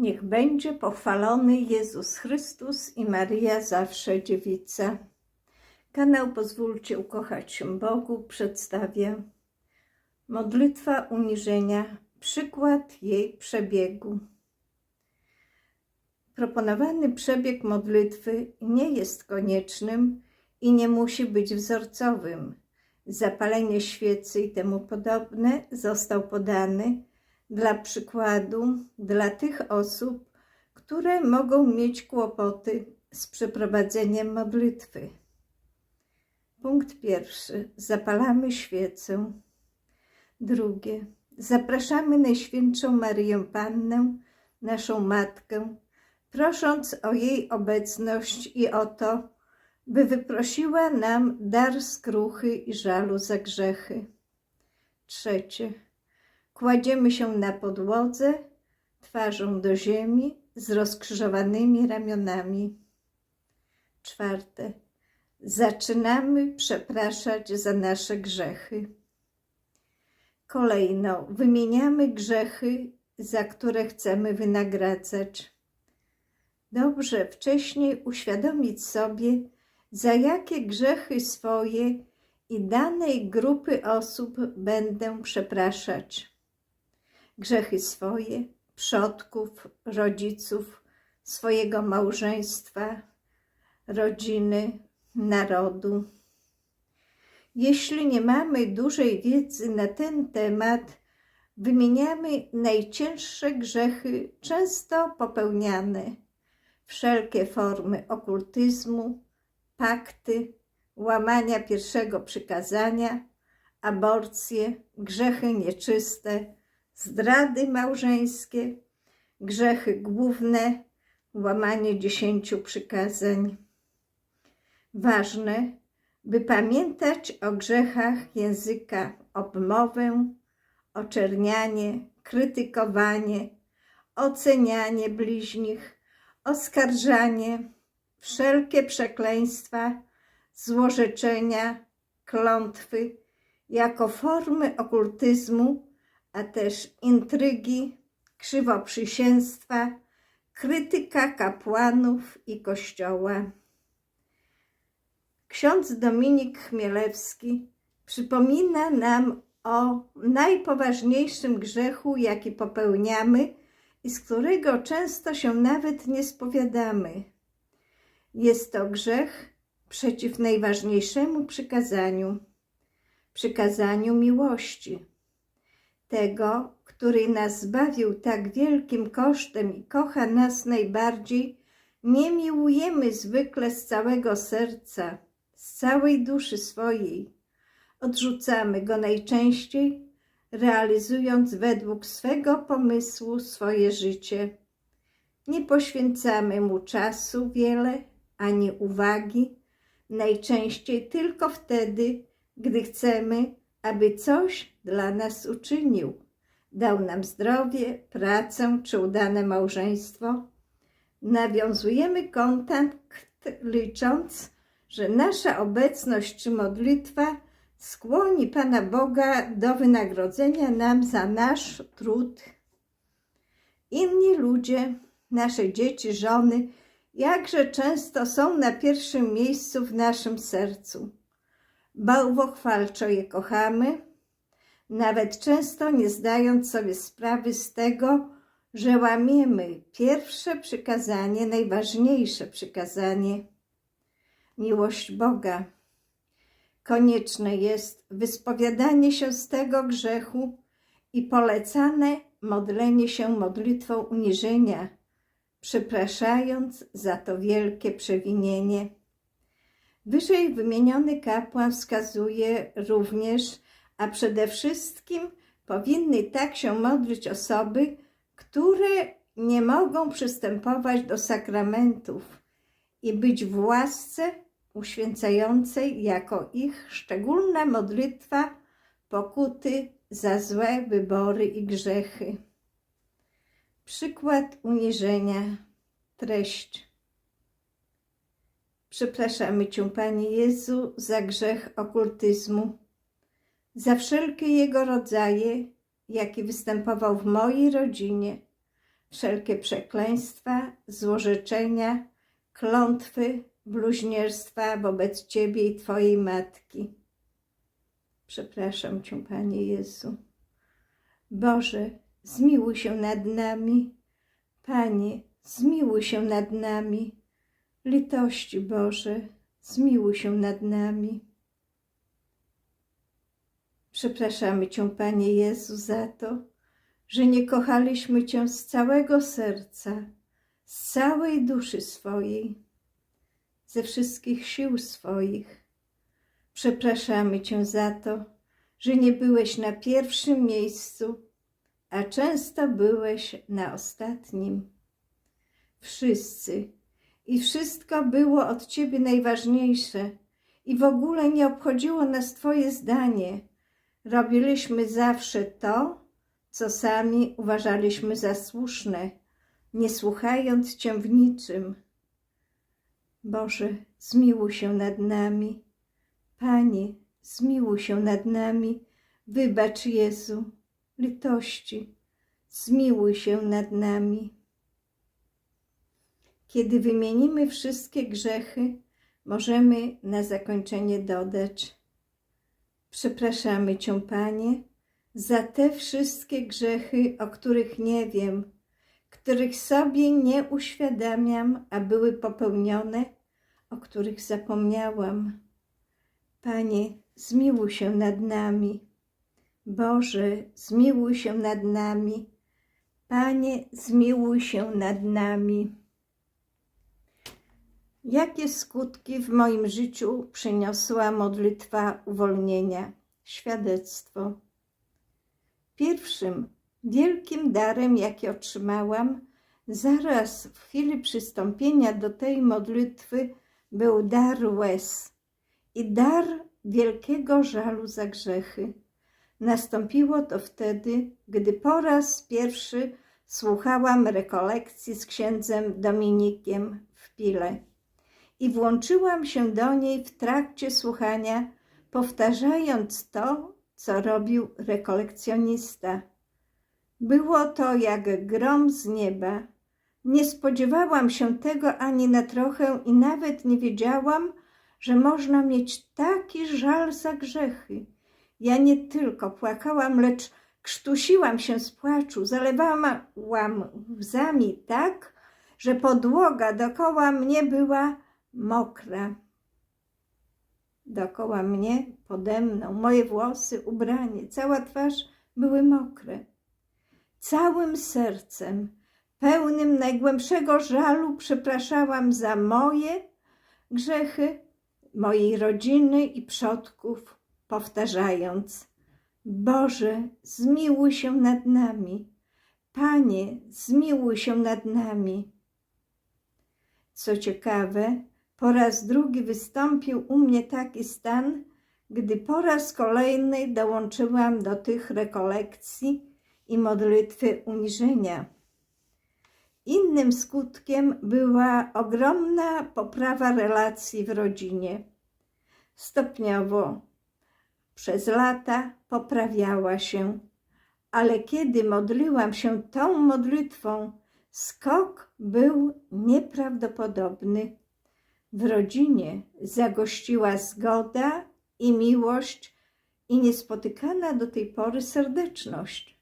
Niech będzie pochwalony Jezus Chrystus i Maria zawsze dziewica. Kanał Pozwólcie ukochać się Bogu przedstawia modlitwa uniżenia, przykład jej przebiegu. Proponowany przebieg modlitwy nie jest koniecznym i nie musi być wzorcowym. Zapalenie świecy i temu podobne został podany dla przykładu dla tych osób, które mogą mieć kłopoty z przeprowadzeniem modlitwy. Punkt pierwszy. Zapalamy świecę. Drugie. Zapraszamy Najświętszą Maryję Pannę, naszą Matkę, prosząc o jej obecność i o to, by wyprosiła nam dar skruchy i żalu za grzechy. Trzecie. Kładziemy się na podłodze, twarzą do ziemi, z rozkrzyżowanymi ramionami. Czwarte. Zaczynamy przepraszać za nasze grzechy. Kolejno wymieniamy grzechy, za które chcemy wynagradzać. Dobrze wcześniej uświadomić sobie, za jakie grzechy swoje i danej grupy osób będę przepraszać. Grzechy swoje, przodków, rodziców, swojego małżeństwa, rodziny, narodu. Jeśli nie mamy dużej wiedzy na ten temat, wymieniamy najcięższe grzechy, często popełniane, wszelkie formy okultyzmu, pakty, łamania pierwszego przykazania, aborcje, grzechy nieczyste, zdrady małżeńskie, grzechy główne, łamanie dziesięciu przykazań. Ważne, by pamiętać o grzechach języka obmowę, oczernianie, krytykowanie, ocenianie bliźnich, oskarżanie, wszelkie przekleństwa, złorzeczenia, klątwy, jako formy okultyzmu, a też intrygi, krzywoprzysięstwa, krytyka kapłanów i kościoła. Ksiądz Dominik Chmielewski przypomina nam o najpoważniejszym grzechu, jaki popełniamy i z którego często się nawet nie spowiadamy. Jest to grzech przeciw najważniejszemu przykazaniu przykazaniu miłości. Tego, który nas zbawił tak wielkim kosztem i kocha nas najbardziej, nie miłujemy zwykle z całego serca z całej duszy swojej. Odrzucamy go najczęściej, realizując według swego pomysłu swoje życie. Nie poświęcamy mu czasu wiele ani uwagi, najczęściej tylko wtedy, gdy chcemy, aby coś dla nas uczynił. Dał nam zdrowie, pracę czy udane małżeństwo. Nawiązujemy kontakt licząc, że nasza obecność czy modlitwa skłoni Pana Boga do wynagrodzenia nam za nasz trud. Inni ludzie, nasze dzieci, żony, jakże często są na pierwszym miejscu w naszym sercu. Bałwochwalczo je kochamy, nawet często nie zdając sobie sprawy z tego, że łamiemy pierwsze przykazanie, najważniejsze przykazanie miłość Boga. Konieczne jest wyspowiadanie się z tego grzechu i polecane modlenie się modlitwą uniżenia, przepraszając za to wielkie przewinienie. Wyżej wymieniony kapłan wskazuje również, a przede wszystkim powinny tak się modlić osoby, które nie mogą przystępować do sakramentów i być w łasce uświęcającej jako ich szczególna modlitwa pokuty za złe wybory i grzechy. Przykład uniżenia. Treść. Przepraszamy Cię, Panie Jezu, za grzech okultyzmu, za wszelkie jego rodzaje, jaki występował w mojej rodzinie, wszelkie przekleństwa, złorzeczenia, klątwy, bluźnierstwa wobec Ciebie i Twojej matki. Przepraszam Cię, Panie Jezu. Boże, zmiłuj się nad nami. Panie, zmiłuj się nad nami. Litości Boże, zmiłuj się nad nami. Przepraszamy Cię, Panie Jezu, za to, że nie kochaliśmy Cię z całego serca, z całej duszy swojej, ze wszystkich sił swoich. Przepraszamy Cię za to, że nie byłeś na pierwszym miejscu, a często byłeś na ostatnim. Wszyscy i wszystko było od Ciebie najważniejsze i w ogóle nie obchodziło nas Twoje zdanie. Robiliśmy zawsze to, co sami uważaliśmy za słuszne, nie słuchając Cię w niczym. Boże, zmiłuj się nad nami. Panie, zmiłuj się nad nami. Wybacz Jezu, litości, zmiłuj się nad nami. Kiedy wymienimy wszystkie grzechy, możemy na zakończenie dodać: Przepraszamy Cię, Panie, za te wszystkie grzechy, o których nie wiem, których sobie nie uświadamiam, a były popełnione, o których zapomniałam. Panie, zmiłuj się nad nami. Boże, zmiłuj się nad nami. Panie, zmiłuj się nad nami. Jakie skutki w moim życiu przyniosła modlitwa uwolnienia? Świadectwo. Pierwszym wielkim darem, jaki otrzymałam, zaraz w chwili przystąpienia do tej modlitwy, był dar łez i dar wielkiego żalu za grzechy. Nastąpiło to wtedy, gdy po raz pierwszy słuchałam rekolekcji z księdzem Dominikiem w Pile i włączyłam się do niej w trakcie słuchania, powtarzając to, co robił rekolekcjonista. Było to jak grom z nieba. Nie spodziewałam się tego ani na trochę i nawet nie wiedziałam, że można mieć taki żal za grzechy. Ja nie tylko płakałam, lecz krztusiłam się z płaczu, zalewałam łzami tak, że podłoga dokoła mnie była mokra. Dokoła mnie, pode mną, moje włosy, ubranie, cała twarz były mokre. Całym sercem, pełnym najgłębszego żalu, przepraszałam za moje grzechy, mojej rodziny i przodków, powtarzając: Boże, zmiłuj się nad nami. Panie, zmiłuj się nad nami. Co ciekawe, po raz drugi wystąpił u mnie taki stan, gdy po raz kolejny dołączyłam do tych rekolekcji i modlitwy uniżenia. Innym skutkiem była ogromna poprawa relacji w rodzinie. Stopniowo, przez lata poprawiała się, ale kiedy modliłam się tą modlitwą, skok był nieprawdopodobny. W rodzinie zagościła zgoda i miłość i niespotykana do tej pory serdeczność.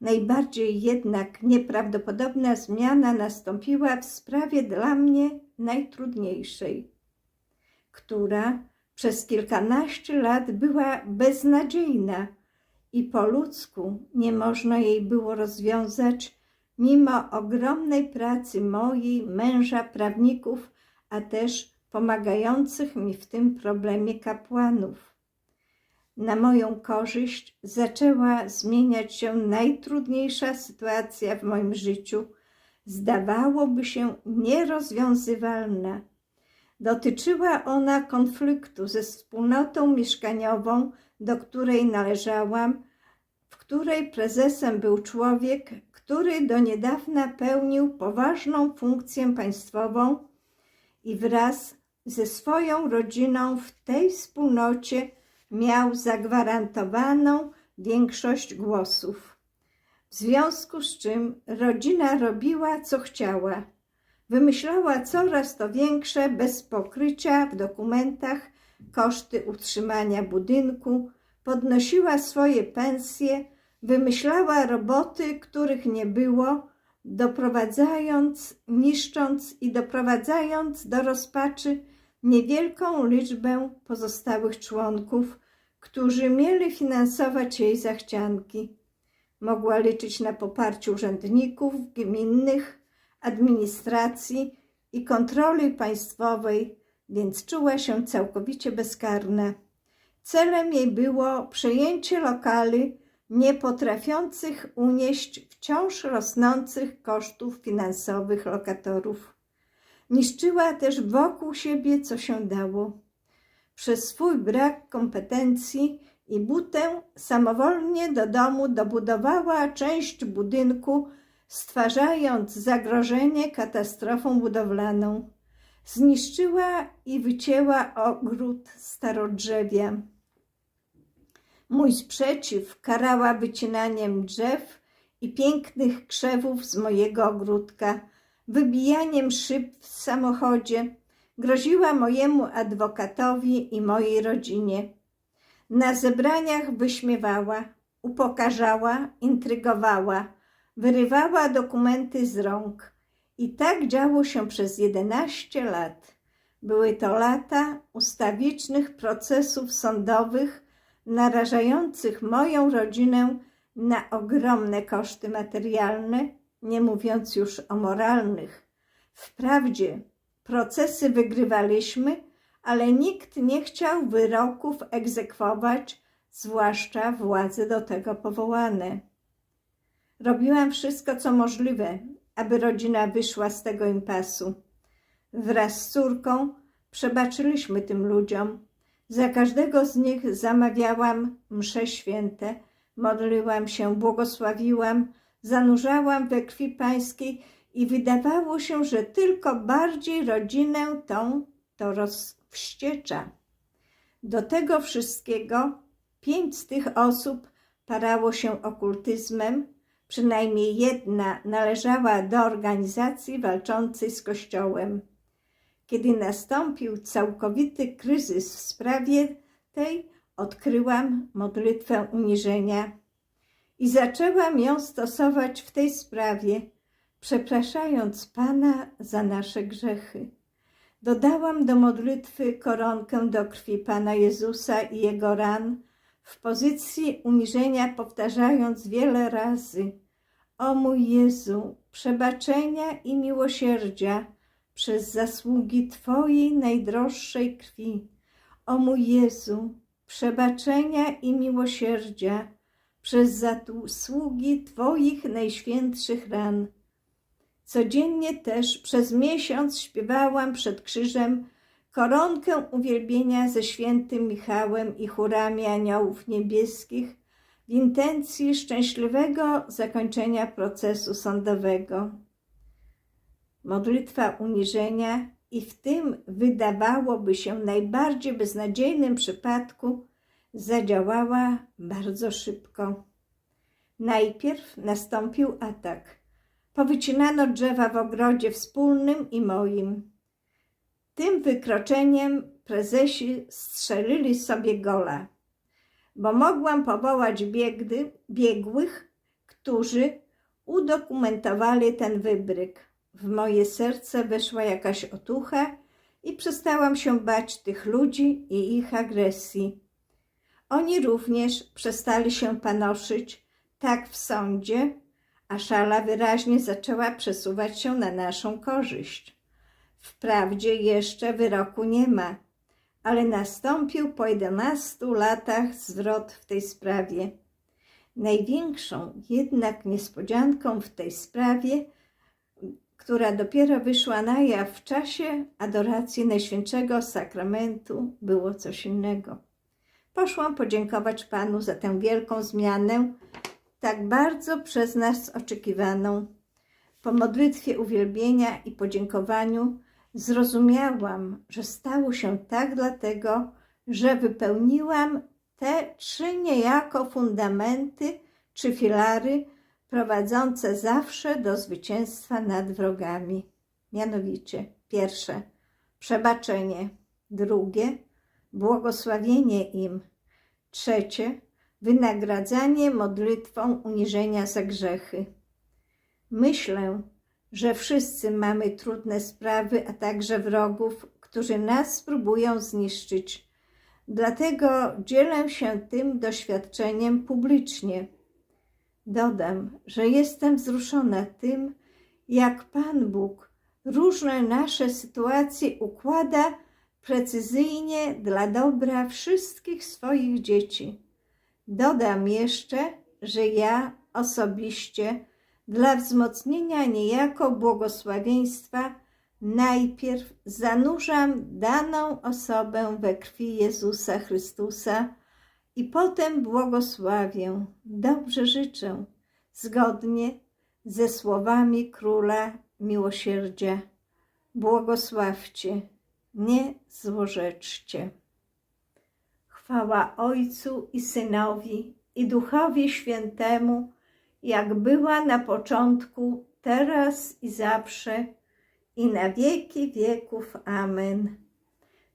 Najbardziej jednak nieprawdopodobna zmiana nastąpiła w sprawie dla mnie najtrudniejszej, która przez kilkanaście lat była beznadziejna i po ludzku nie można jej było rozwiązać, mimo ogromnej pracy mojej, męża, prawników, a też pomagających mi w tym problemie kapłanów na moją korzyść zaczęła zmieniać się najtrudniejsza sytuacja w moim życiu, zdawałoby się nierozwiązywalna. Dotyczyła ona konfliktu ze wspólnotą mieszkaniową, do której należałam, w której prezesem był człowiek, który do niedawna pełnił poważną funkcję państwową i wraz ze swoją rodziną w tej wspólnocie miał zagwarantowaną większość głosów. w związku z czym rodzina robiła co chciała. Wymyślała coraz to większe, bez pokrycia w dokumentach, koszty utrzymania budynku, podnosiła swoje pensje, wymyślała roboty, których nie było, doprowadzając, niszcząc i doprowadzając do rozpaczy niewielką liczbę pozostałych członków, którzy mieli finansować jej zachcianki. Mogła liczyć na poparcie urzędników gminnych, administracji i kontroli państwowej, więc czuła się całkowicie bezkarna. Celem jej było przejęcie lokali nie potrafiących unieść wciąż rosnących kosztów finansowych lokatorów. Niszczyła też wokół siebie, co się dało. Przez swój brak kompetencji i butę samowolnie do domu dobudowała część budynku, stwarzając zagrożenie katastrofą budowlaną. Zniszczyła i wycięła ogród starodrzewia. Mój sprzeciw karała wycinaniem drzew i pięknych krzewów z mojego ogródka, wybijaniem szyb w samochodzie, groziła mojemu adwokatowi i mojej rodzinie. Na zebraniach wyśmiewała, upokarzała, intrygowała, wyrywała dokumenty z rąk. I tak działo się przez 11 lat. Były to lata ustawicznych procesów sądowych, narażających moją rodzinę na ogromne koszty materialne, nie mówiąc już o moralnych. Wprawdzie procesy wygrywaliśmy, ale nikt nie chciał wyroków egzekwować, zwłaszcza władze do tego powołane. Robiłam wszystko, co możliwe, aby rodzina wyszła z tego impasu. Wraz z córką przebaczyliśmy tym ludziom. Za każdego z nich zamawiałam msze święte, modliłam się, błogosławiłam, zanurzałam we krwi pańskiej i wydawało się, że tylko bardziej rodzinę tą to rozwściecza. Do tego wszystkiego pięć z tych osób parało się okultyzmem, przynajmniej jedna należała do organizacji walczącej z Kościołem. Kiedy nastąpił całkowity kryzys w sprawie tej, odkryłam modlitwę uniżenia i zaczęłam ją stosować w tej sprawie, przepraszając Pana za nasze grzechy. Dodałam do modlitwy koronkę do krwi Pana Jezusa i Jego ran, w pozycji uniżenia powtarzając wiele razy O mój Jezu, przebaczenia i miłosierdzia przez zasługi Twojej najdroższej krwi. O mój Jezu, przebaczenia i miłosierdzia przez zasługi Twoich najświętszych ran. Codziennie też przez miesiąc śpiewałam przed krzyżem koronkę uwielbienia ze świętym Michałem i chórami aniołów niebieskich w intencji szczęśliwego zakończenia procesu sądowego. Modlitwa uniżenia i w tym wydawałoby się najbardziej beznadziejnym przypadku zadziałała bardzo szybko. Najpierw nastąpił atak. Powycinano drzewa w ogrodzie wspólnym i moim. Tym wykroczeniem prezesi strzelili sobie gola, bo mogłam powołać biegdy, biegłych, którzy udokumentowali ten wybryk. W moje serce weszła jakaś otucha i przestałam się bać tych ludzi i ich agresji. Oni również przestali się panoszyć, tak w sądzie, a szala wyraźnie zaczęła przesuwać się na naszą korzyść. Wprawdzie jeszcze wyroku nie ma, ale nastąpił po 11 latach zwrot w tej sprawie. Największą jednak niespodzianką w tej sprawie, która dopiero wyszła na jaw w czasie adoracji Najświętszego Sakramentu, było coś innego. Poszłam podziękować Panu za tę wielką zmianę, tak bardzo przez nas oczekiwaną. Po modlitwie uwielbienia i podziękowaniu zrozumiałam, że stało się tak dlatego, że wypełniłam te trzy niejako fundamenty czy filary prowadzące zawsze do zwycięstwa nad wrogami. Mianowicie, pierwsze, przebaczenie, drugie, błogosławienie im, trzecie, wynagradzanie modlitwą uniżenia za grzechy. Myślę, że wszyscy mamy trudne sprawy, a także wrogów, którzy nas spróbują zniszczyć. Dlatego dzielę się tym doświadczeniem publicznie. Dodam, że jestem wzruszona tym, jak Pan Bóg różne nasze sytuacje układa precyzyjnie dla dobra wszystkich swoich dzieci. Dodam jeszcze, że ja osobiście dla wzmocnienia niejako błogosławieństwa najpierw zanurzam daną osobę we krwi Jezusa Chrystusa i potem błogosławię, dobrze życzę, zgodnie ze słowami Króla Miłosierdzia. Błogosławcie, nie złorzeczcie. Chwała Ojcu i Synowi i Duchowi Świętemu, jak była na początku, teraz i zawsze, i na wieki wieków. Amen.